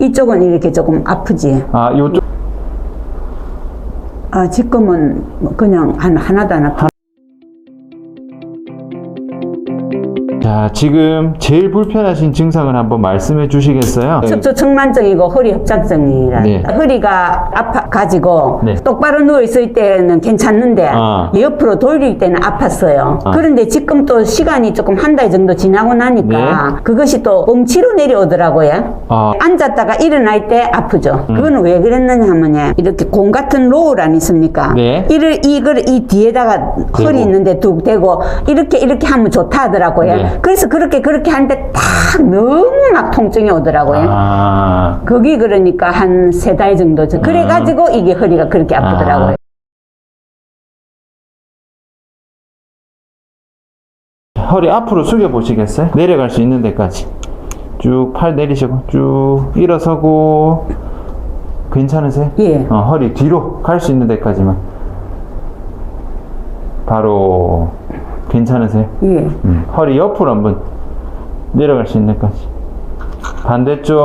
이쪽은 이렇게 조금 아프지. 아, 요쪽. 아, 지금은 뭐 그냥 한, 하나도 안 아파. 자, 지금 제일 불편하신 증상을 한번 말씀해 주시겠어요? 척추 측만증이고 허리 협착증이라 네. 허리가 아파 가지고 네. 똑바로 누워 있을 때는 괜찮는데 아. 옆으로 돌릴 때는 아팠어요. 아. 그런데 지금 또 시간이 조금 한 달 정도 지나고 나니까 그것이 또 엉치로 내려오더라고요. 네. 아. 앉았다가 일어날 때 아프죠. 음. 그거는 왜 그랬느냐 하면 이렇게 공 같은 로울 아니습니까? 네. 이를 이걸 이 뒤에다가 허리. 있는데 뚝 대고 이렇게 이렇게 하면 좋다 하더라고요. 네. 그래서 그렇게 그렇게 하는데 딱 너무 막 통증이 오더라고요. 아. 거기 그러니까 한 세 달 정도 전- 그래가지고 이게 허리가 그렇게 아프더라고요. 허리 앞으로 숙여 보시겠어요? 내려갈 수 있는 데까지. 쭉 팔 내리시고, 쭉 일어서고. 괜찮으세요? 예. 어, 허리 뒤로 갈 수 있는 데까지만. 바로, 괜찮으세요? 예. 음, 허리 옆으로 한번 내려갈 수 있는 데까지. 반대쪽.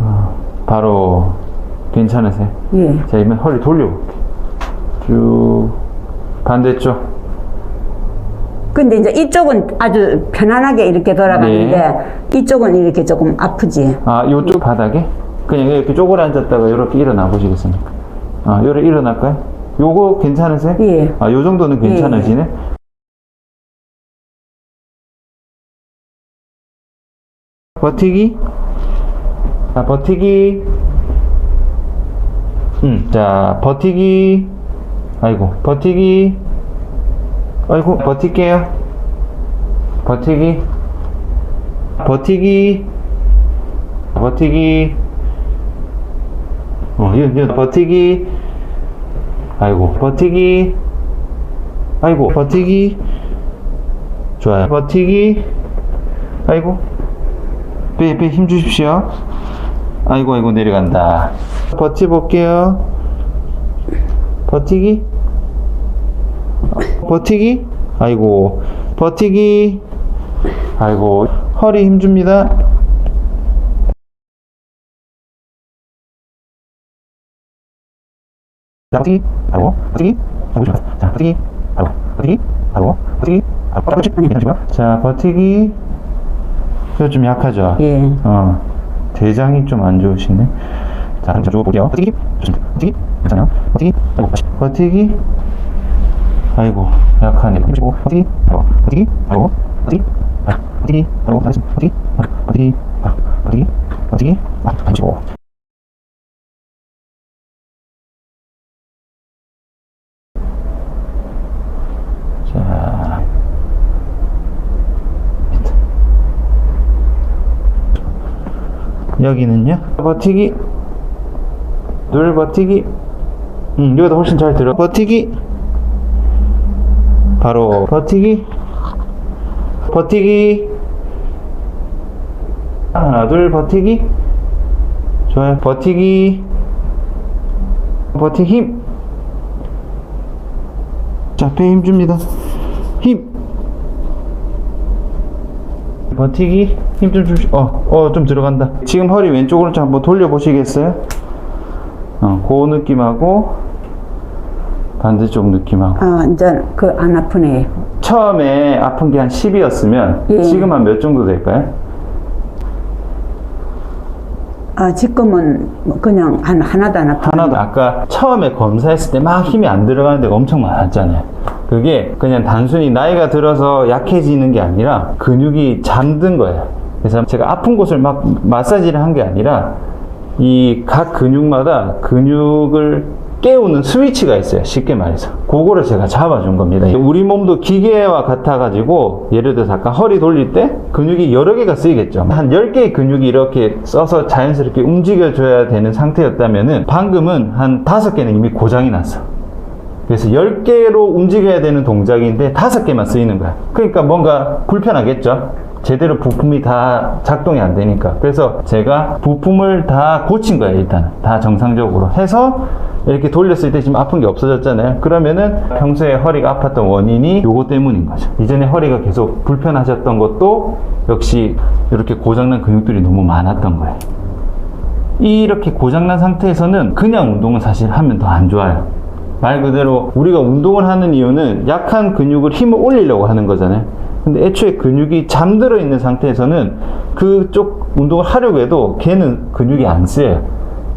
어, 바로, 괜찮으세요? 예. 자, 이번 허리 돌려볼게요. 쭉, 반대쪽. 근데 이제 이쪽은 아주 편안하게 이렇게 돌아가는데 이쪽은 이렇게 조금 아프지. 아, 요쪽 바닥에? 그냥 이렇게 쪼그려 앉았다가 이렇게 일어나 보시겠습니까? 아, 요래 일어날까요? 요거 괜찮으세요? 예. 아, 요 정도는 괜찮으시네? 버티기? 자, 버티기. 음, 자, 버티기. 아이고, 버티기. 아이고, 버틸게요. 버티기. 버티기. 버티기. 어, 이, 이, 버티기. 아이고, 버티기. 아이고, 버티기. 좋아요. 버티기. 아이고. 배, 배힘 주십시오. 아이고, 아이고, 내려간다. 버텨볼게요. 버티기. 버티기. 아이고, 버티기. 아이고, 허리 힘 줍니다. 자, 버티기. 아이고, 버티기. 아이고, 좋아. 자, 버티기. 아이고, 버티기. 아이고, 버티기. 아이고, 버티기. 괜찮으시고요. 자, 버티기. 이거 좀 약하죠? 예. 어, 대장이 좀 안 좋으시네. 자, 그럼 쭉 볼게요. 버티기. 좋습니다. 버티기. 괜찮아요. 버티기. 아이고, 다시. 버티기. 아이고, 약하네. 힘주시고, 버티기. 아이고, 버티기. 아이고, 버티기. 아이고, 버티기. 다시. 버티기. 아이고, 버티기. 아이고, 버티기. 버티기. 아, 힘주시고. 자. 여기는요? 버티기. 둘 버티기. 음, 여기다 훨씬 잘 들어. 버티기. 바로 버티기. 버티기. 하나, 둘, 버티기. 좋아요. 버티기. 버티 힘. 자, 배 힘 줍니다. 힘. 버티기 힘 좀 주시 어, 어, 좀 들어간다. 지금 허리 왼쪽으로 좀 한번 돌려보시겠어요? 어, 그 느낌하고 반대쪽 느낌하고. 아, 이제 그 안 아프네. 처음에 아픈 게 한 10이었으면 예. 지금 한 몇 정도 될까요? 아, 지금은 뭐 그냥 한 하나도 안 아파. 하나도 아까 처음에 검사했을 때 막 힘이 안 들어가는 데가 엄청 많았잖아요. 그게 그냥 단순히 나이가 들어서 약해지는 게 아니라 근육이 잠든 거예요. 그래서 제가 아픈 곳을 막 마사지를 한 게 아니라 이 각 근육마다 근육을 깨우는 스위치가 있어요. 쉽게 말해서. 그거를 제가 잡아준 겁니다. 우리 몸도 기계와 같아가지고, 예를 들어서 아까 허리 돌릴 때 근육이 여러 개가 쓰이겠죠. 한 10개의 근육이 이렇게 써서 자연스럽게 움직여줘야 되는 상태였다면은, 방금은 한 5개는 이미 고장이 났어. 그래서 10개로 움직여야 되는 동작인데 5개만 쓰이는 거야. 그러니까 뭔가 불편하겠죠? 제대로 부품이 다 작동이 안 되니까. 그래서 제가 부품을 다 고친 거예요, 일단. 다 정상적으로. 해서 이렇게 돌렸을 때 지금 아픈 게 없어졌잖아요. 그러면은 평소에 허리가 아팠던 원인이 요거 때문인 거죠. 이전에 허리가 계속 불편하셨던 것도 역시 이렇게 고장난 근육들이 너무 많았던 거예요. 이렇게 고장난 상태에서는 그냥 운동은 사실 하면 더 안 좋아요. 말 그대로 우리가 운동을 하는 이유는 약한 근육을 힘을 올리려고 하는 거잖아요. 근데 애초에 근육이 잠들어 있는 상태에서는 그쪽 운동을 하려고 해도 걔는 근육이 안 쓰여요.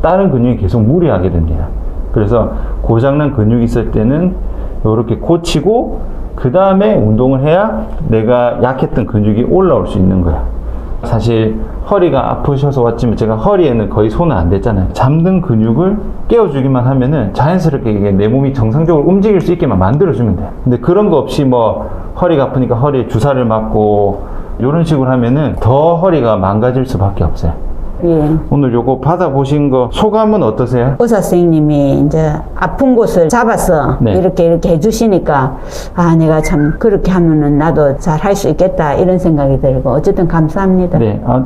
다른 근육이 계속 무리하게 됩니다. 그래서 고장난 근육이 있을 때는 이렇게 고치고 그 다음에 운동을 해야 내가 약했던 근육이 올라올 수 있는 거야. 사실 허리가 아프셔서 왔지만 제가 허리에는 거의 손을 안 댔잖아요. 잠든 근육을 깨워주기만 하면은 자연스럽게 이게 내 몸이 정상적으로 움직일 수 있게만 만들어주면 돼요. 근데 그런 거 없이 뭐 허리가 아프니까 허리에 주사를 맞고 이런 식으로 하면은 더 허리가 망가질 수밖에 없어요. 예. 오늘 요거 받아보신 거 소감은 어떠세요? 의사 선생님이 이제 아픈 곳을 잡아서 네. 이렇게 이렇게 해주시니까 아 내가 참 그렇게 하면은 나도 잘 할 수 있겠다 이런 생각이 들고 어쨌든 감사합니다. 네, 어쨌든